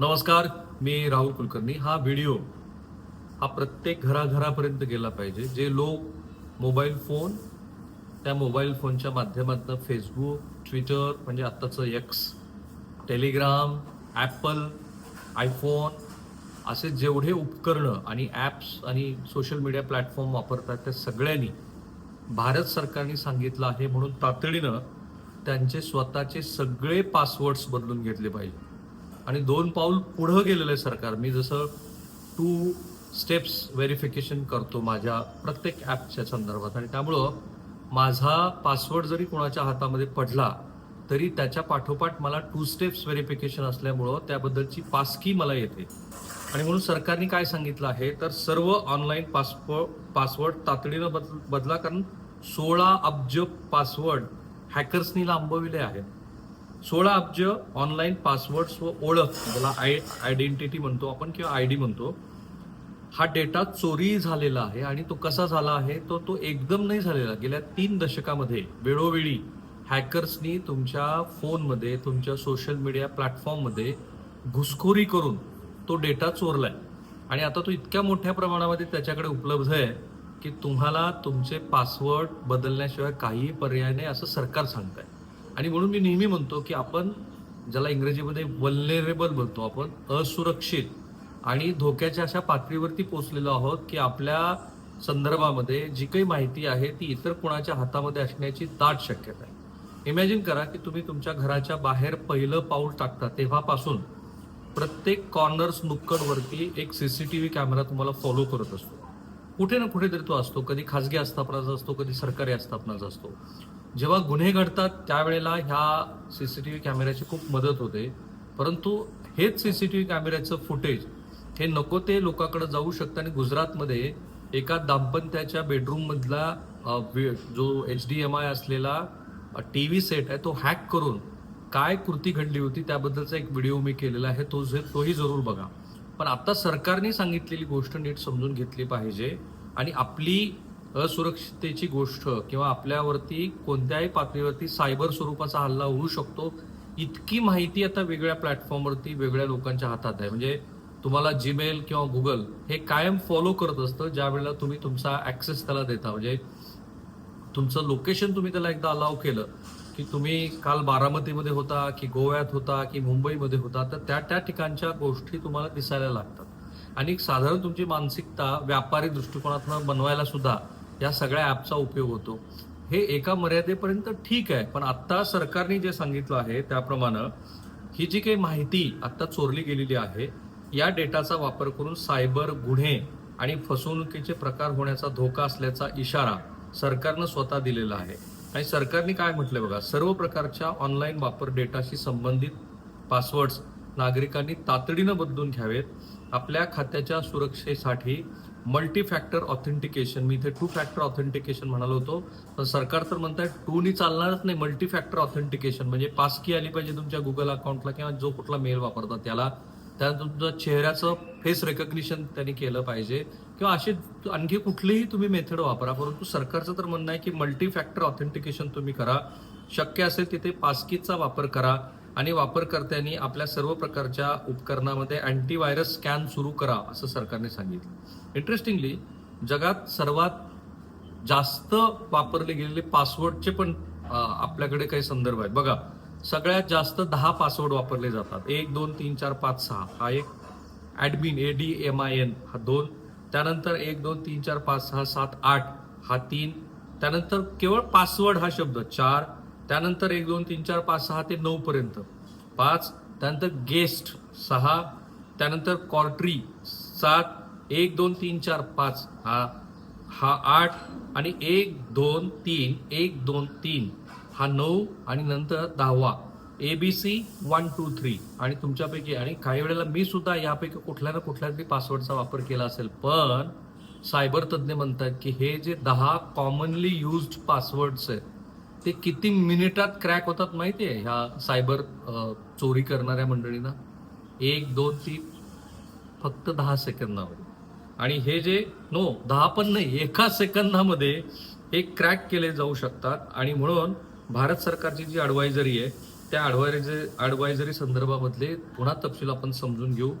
नमस्कार मी राहुल कुलकर्णी. हा व्हिडिओ हा प्रत्येक घराघरापर्यंत गेला पाहिजे. जे लोक मोबाईल फोन त्या मोबाईल फोनच्या माध्यमातून फेसबुक ट्विटर म्हणजे आत्ताचं एक्स टेलिग्राम ॲपल आयफोन असे जेवढे उपकरणं आणि ॲप्स आणि सोशल मीडिया प्लॅटफॉर्म वापरतात त्या सगळ्यांनी भारत सरकारने सांगितलं आहे म्हणून तातडीनं त्यांचे स्वतःचे सगळे पासवर्ड्स बदलून घेतले पाहिजे. आणि दोन पाऊल पुढं गेलेलं आहे सरकार. मी जसं टू स्टेप्स व्हेरिफिकेशन करतो माझ्या प्रत्येक ॲपच्या संदर्भात. आणि त्यामुळं माझा पासवर्ड जरी कोणाच्या हातामध्ये पडला तरी त्याच्या पाठोपाठ मला टू स्टेप्स व्हेरिफिकेशन असल्यामुळं त्याबद्दलची पासकी मला येते. आणि म्हणून सरकारने काय सांगितलं आहे तर सर्व ऑनलाईन पासपो पासवर्ड तातडीनं बदल बदला कारण सोळा अब्ज पासवर्ड हॅकर्सनी लांबविले आहेत. सोळा अब्ज ऑनलाईन पासवर्ड्स व ओळख ज्याला आय आयडेंटिटी म्हणतो आपण किंवा आय डी म्हणतो हा डेटा चोरी झालेला आहे आणि तो कसा झाला आहे तो तो एकदम नाही झालेला. गेल्या तीन दशकामध्ये वेळोवेळी हॅकर्सनी तुमच्या फोनमध्ये तुमच्या सोशल मीडिया प्लॅटफॉर्ममध्ये घुसखोरी करून तो डेटा चोरलाय. आणि आता तो इतक्या मोठ्या प्रमाणामध्ये त्याच्याकडे उपलब्ध आहे की तुम्हाला तुमचे पासवर्ड बदलण्याशिवाय काहीही पर्याय नाही असं सरकार सांगत आहे आणि म्हणून मी नेहमी म्हणतो की आपण ज्याला इंग्रजीमध्ये वल्नेरेबल बोलतो आपण असुरक्षित आणि धोक्याच्या अशा पातळीवरती पोचलेलो आहोत की आपल्या संदर्भामध्ये जी काही माहिती आहे ती इतर कोणाच्या हातामध्ये असण्याची दाट शक्यता आहे. इमॅजिन करा की तुम्ही तुमच्या घराच्या बाहेर पहिलं पाऊल टाकता तेव्हापासून प्रत्येक कॉर्नर्स नुक्कडवरती एक C C T V camera तुम्हाला फॉलो करत असतो. कुठे ना कुठेतरी तो असतो. कधी खाजगी आस्थापनाचा असतो कधी सरकारी आस्थापनाचा असतो. जेव्हा गुन्हे घडतात त्यावेळेला ह्या सी सी टी व्ही कॅमेऱ्याची खूप मदत होते. परंतु हेच सी सी टी व्ही कॅमेऱ्याचं फुटेज हे नको ते लोकांकडे जाऊ शकतं आणि गुजरातमध्ये एका दाम्पत्याच्या बेडरूममधला जो एच डी एम आय असलेला टी व्ही सेट आहे तो हॅक करून काय कृती घडली होती त्याबद्दलचा एक व्हिडिओ मी केलेला आहे तो तोही जरूर बघा. पण आता सरकारने सांगितलेली गोष्ट नीट समजून घेतली पाहिजे आणि आपली असुरक्षिततेची गोष्ट किंवा आपल्यावरती कोणत्याही पातळीवरती सायबर स्वरूपाचा हल्ला होऊ शकतो इतकी माहिती आता वेगळ्या प्लॅटफॉर्मवरती वेगळ्या लोकांच्या हातात आहे. म्हणजे तुम्हाला जीमेल किंवा गुगल हे कायम फॉलो करत असतं ज्या वेळेला तुम्ही तुमचा ऍक्सेस त्याला देता. म्हणजे तुमचं लोकेशन तुम्ही त्याला एकदा अलाव केलं की तुम्ही काल बारामतीमध्ये होता की गोव्यात होता की मुंबईमध्ये होता तर त्या त्या ठिकाणच्या गोष्टी तुम्हाला दिसायला लागतात. आणि साधारण तुमची मानसिकता व्यापारी दृष्टिकोनातून बनवायला सुद्धा या सगळ्या ॲपचा उपयोग होतो. हे एका मर्यादेपर्यंत ठीक आहे पण आत्ता सरकारने जे सांगितलं आहे त्याप्रमाणे ही जी काही माहिती आत्ता चोरली गेलेली आहे या डेटाचा वापर करून सायबर गुन्हे आणि फसवणुकीचे प्रकार होण्याचा धोका असल्याचा इशारा सरकारनं स्वतः दिलेला आहे. आणि सरकारने काय म्हटलंय बघा सर्व प्रकारच्या ऑनलाईन वापर डेटाशी संबंधित पासवर्ड्स नागरिकांनी तातडीनं बदलून घ्यावेत. आपल्या खात्याच्या सुरक्षेसाठी मल्टी फॅक्टर ऑथेंटिकेशन मी इथे टू फॅक्टर ऑथेंटिकेशन म्हणालो होतो. पण सरकार तर म्हणत आहे टूनी चालणारच नाही मल्टी फॅक्टर ऑथेंटिकेशन म्हणजे पासकी आली पाहिजे तुमच्या गुगल अकाउंटला किंवा जो कुठला मेल वापरतात त्याला. त्या तुमचं चेहऱ्याचं फेस रेकग्निशन त्यांनी केलं पाहिजे. किंवा असे आणखी कुठलीही तुम्ही मेथड वापरा. परंतु सरकारचं तर म्हणणं आहे की मल्टी फॅक्टर ऑथेंटिकेशन तुम्ही करा. शक्य असेल तिथे पासकीचा वापर करा. आणि वापरकर्त्यांनी आपल्या सर्व प्रकारच्या उपकरणामध्ये अँटीव्हायरस स्कॅन सुरू करा असं सरकारने सांगितलं. इंटरेस्टिंगली जगात सर्वात जास्त वापरले गेलेले पासवर्डचे पण आपल्याकडे काही संदर्भ आहेत. बघा सगळ्यात जास्त दहा पासवर्ड वापरले जातात. एक दोन तीन चार पाच सहा. हा एक admin A D M I N हा दोन. त्यानंतर एक दोन तीन चार पाच सहा सात आठ हा तीन. त्यानंतर केवळ पासवर्ड हा शब्द चार त्यानंतर एक दोन तीन चार पाच सहा ते नऊपर्यंत पाच त्यानंतर गेस्ट सहा त्यानंतर कॉर्ट्री सात एक दोन तीन चार पाच. हा हा आठ आणि एक दोन तीन एक दोन तीन. हा नऊ आणि नंतर दहावा. A B C one two three आणि तुमच्यापैकी आणि काही वेळेला मी सुद्धा यापैकी कुठल्या ना कुठल्या तरी पासवर्डचा वापर केला असेल पण सायबर तज्ज्ञ म्हणतात की हे जे दहा कॉमनली युज्ड पासवर्ड्स आहेत ते किती मिनिटात क्रॅक होतात माहिती आहे? ह्या सायबर चोरी करणाऱ्या मंडळींना. एक दोन तीन फक्त दहा सेकंदामध्ये. आणि हे जे नो दहा पण नाही एका सेकंदामध्ये हे क्रॅक केले जाऊ शकतात. आणि म्हणून भारत सरकारची जी अडवायझरी आहे त्या अडवायझरी ॲडवायझरी संदर्भामधले पुन्हा तपशील आपण समजून घेऊ.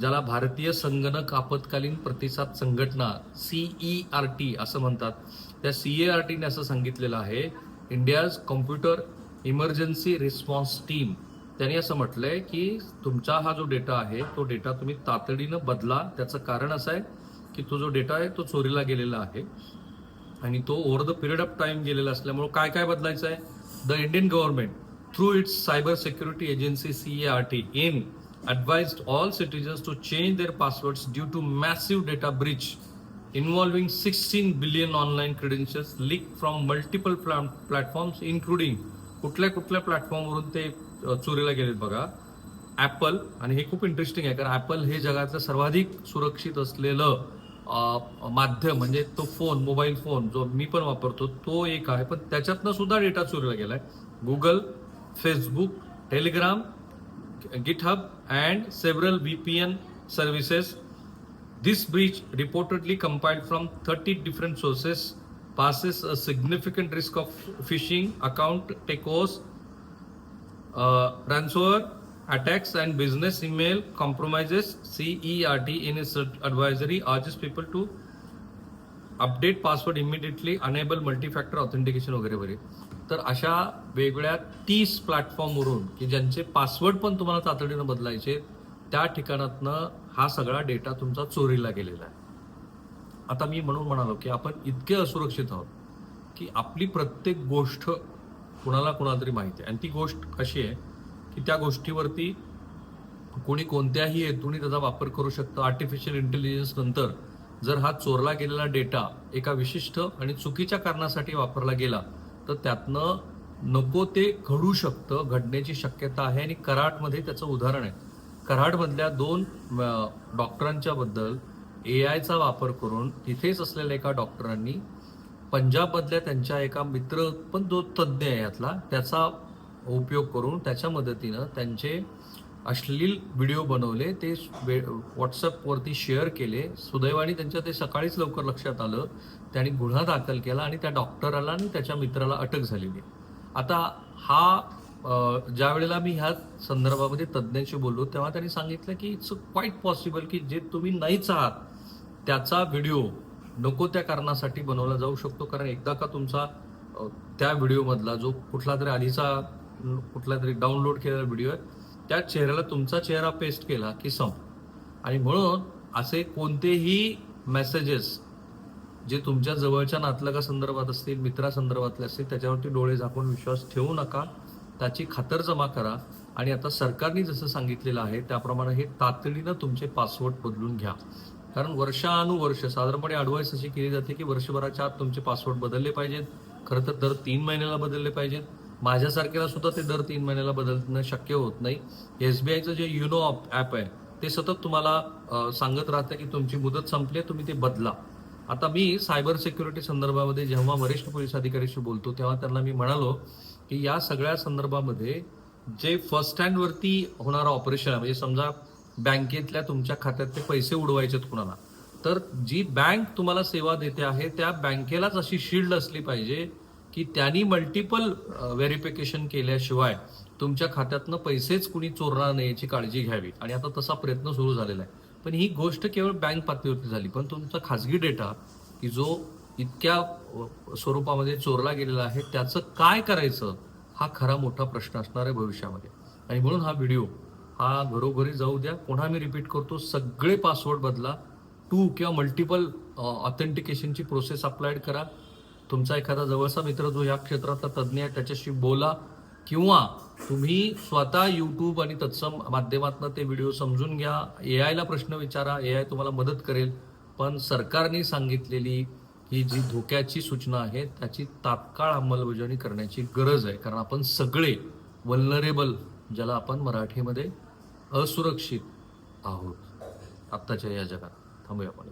ज्याला भारतीय संगणक आपत्कालीन प्रतिसाद संघटना सीई आर टी असं म्हणतात. त्या सी ए आर टीने असं सांगितलेलं आहे India's computer emergency response team. त्यांनी असं म्हटलंय की तुमचा हा जो डेटा आहे तो डेटा तुम्ही तातडीनं बदला. त्याचं कारण असं आहे की तो जो डेटा आहे तो चोरीला गेलेला आहे. आणि तो over the period of time गेलेला असल्यामुळे काय काय बदलायचं आहे? The Indian government through its cyber security agency C R T In advised all citizens to change their passwords due to massive data breach. Involving 16 billion online credentials leaked from multiple pla- platforms including कुठल्या कुठल्या प्लॅटफॉर्मवरून ते चोरीला गेलेत बघा. Apple आणि हे खूप interesting आहे कारण ॲपल हे जगातलं सर्वाधिक सुरक्षित असलेलं माध्यम म्हणजे तो फोन मोबाईल फोन जो मी पण वापरतो तो एक आहे. पण त्याच्यातनं सुद्धा डेटा चोरीला गेलाय. Google Facebook Telegram GitHub and several V P N services This breach, reportedly compiled from 30 different sources, passes a significant risk of phishing, account takeovers, uh, ransomware attacks, and business email compromises. CERT in its advisory urges people to update password immediately enable multifactor authentication वगैरे वगैरे तर अशा वेगळ्या तीस प्लॅटफॉर्मवरून की ज्यांचे password पण तुम्हाला तातडीनं बदलायचे त्या ठिकाणातनं हा सगळा डेटा तुमचा चोरीला गेलेला आहे. आता मी म्हणून म्हणालो की आपण इतके असुरक्षित आहोत की आपली प्रत्येक गोष्ट कुणाला कुणाला तरी माहिती आहे. आणि ती गोष्ट कशी आहे की त्या गोष्टीवरती कोणी कोणत्याही हेतूने त्याचा वापर करू शकतं. आर्टिफिशियल इंटेलिजन्स नंतर जर हा चोरला गेलेला डेटा एका विशिष्ट आणि चुकीच्या कारणासाठी वापरला गेला तर त्यातनं नको ते घडू शकतं. घडण्याची शक्यता आहे आणि कराटमध्ये त्याचं उदाहरण आहे. कराडमधल्या दोन डॉक्टरांच्या बद्दल ए आयचा वापर करून तिथेच असलेल्या एका डॉक्टरांनी पंजाबमधल्या त्यांच्या एका मित्र पण जो तज्ज्ञ आहे यातला त्याचा उपयोग करून त्याच्या मदतीनं त्यांचे अश्लील व्हिडिओ बनवले. ते वे- व्हॉट्सअपवरती शेअर केले. सुदैवाने त्यांच्या ते सकाळीच लवकर लक्षात आलं. त्यांनी गुन्हा दाखल केला आणि त्या डॉक्टराला आणि त्याच्या मित्राला अटक झालेली आहे. आता हा ज्या वेळेला मी ह्या संदर्भामध्ये तज्ज्ञांशी बोललो तेव्हा त्यांनी सांगितलं की इट्स क्वाईट पॉसिबल की जे तुम्ही नाहीच आहात त्याचा व्हिडिओ नको त्या कारणासाठी बनवला जाऊ शकतो. कारण एकदा का तुमचा त्या व्हिडिओमधला जो कुठला तरी आधीचा कुठला तरी डाउनलोड केलेला व्हिडिओ आहे त्या चेहऱ्याला तुमचा चेहरा पेस्ट केला की सम आणि म्हणून असे कोणतेही मेसेजेस जे तुमच्या जवळच्या नातलगा संदर्भात असतील मित्रासंदर्भातले असतील त्याच्यावरती डोळे झाकून विश्वास ठेवू नका. त्याची खातर जमा करा. आणि आता सरकारने जसं सांगितलेलं आहे त्याप्रमाणे हे तातडीनं तुमचे पासवर्ड बदलून घ्या. कारण वर्षानुवर्ष साधारणपणे ॲडवाईस अशी केली जाते की वर्षभराच्या आत तुमचे पासवर्ड बदलले पाहिजेत. खरं तर दर तीन महिन्याला बदलले पाहिजेत. माझ्यासारख्याला सुद्धा ते दर तीन महिन्याला बदलणं शक्य होत नाही. एस बी आयचं जे युनो ॲप आहे ते सतत तुम्हाला सांगत राहतं की तुमची मुदत संपली आहे, तुम्ही ते बदला. आता मी सायबर सिक्युरिटी संदर्भामध्ये जेव्हा वरिष्ठ पोलीस अधिकाऱ्याशी बोलतो तेव्हा त्यांना मी म्हणालो की या सगळ्या संदर्भामध्ये जे फर्स्ट हँडवरती होणारं ऑपरेशन आहे म्हणजे समजा बँकेतल्या तुमच्या खात्यात ते पैसे उडवायचेत कुणाला तर जी बँक तुम्हाला सेवा देते आहे त्या बँकेलाच अशी शील्ड असली पाहिजे की त्यांनी मल्टिपल व्हेरिफिकेशन केल्याशिवाय तुमच्या खात्यातनं पैसेच कुणी चोरणार नाही याची काळजी घ्यावी. आणि आता तसा प्रयत्न सुरू झालेला आहे. पण ही गोष्ट केवळ बँक पातळीवरती झाली. पण तुमचा खाजगी डेटा की जो इतक्या स्वरूपामध्ये चोरला गेलेला आहे त्याचं काय करायचं हा खरा मोठा प्रश्न असणार आहे भविष्यामध्ये. आणि म्हणून हा व्हिडिओ हा घरोघरी जाऊ द्या पुन्हा मी रिपीट करतो सगळे पासवर्ड बदला. टू किंवा मल्टिपल ऑथेंटिकेशनची प्रोसेस अप्लायड करा. तुमचा एखादा जवळचा मित्र जो या क्षेत्रातला तज्ज्ञ आहे त्याच्याशी बोला. किंवा तुम्ही स्वतः यूट्यूब आणि तत्सम माध्यमातून ते व्हिडिओ समजून घ्या. ए आयला प्रश्न विचारा. ए आय तुम्हाला मदत करेल. पण सरकारने सांगितलेली ही जी धोक्याची सूचना आहे त्याची तात्काळ अंमलबजावणी करण्याची गरज आहे. कारण आपण सगळे वल्नरेबल ज्याला आपण मराठीमध्ये असुरक्षित आहोत. आत्ताच्या या जगात. थांबूया आपण.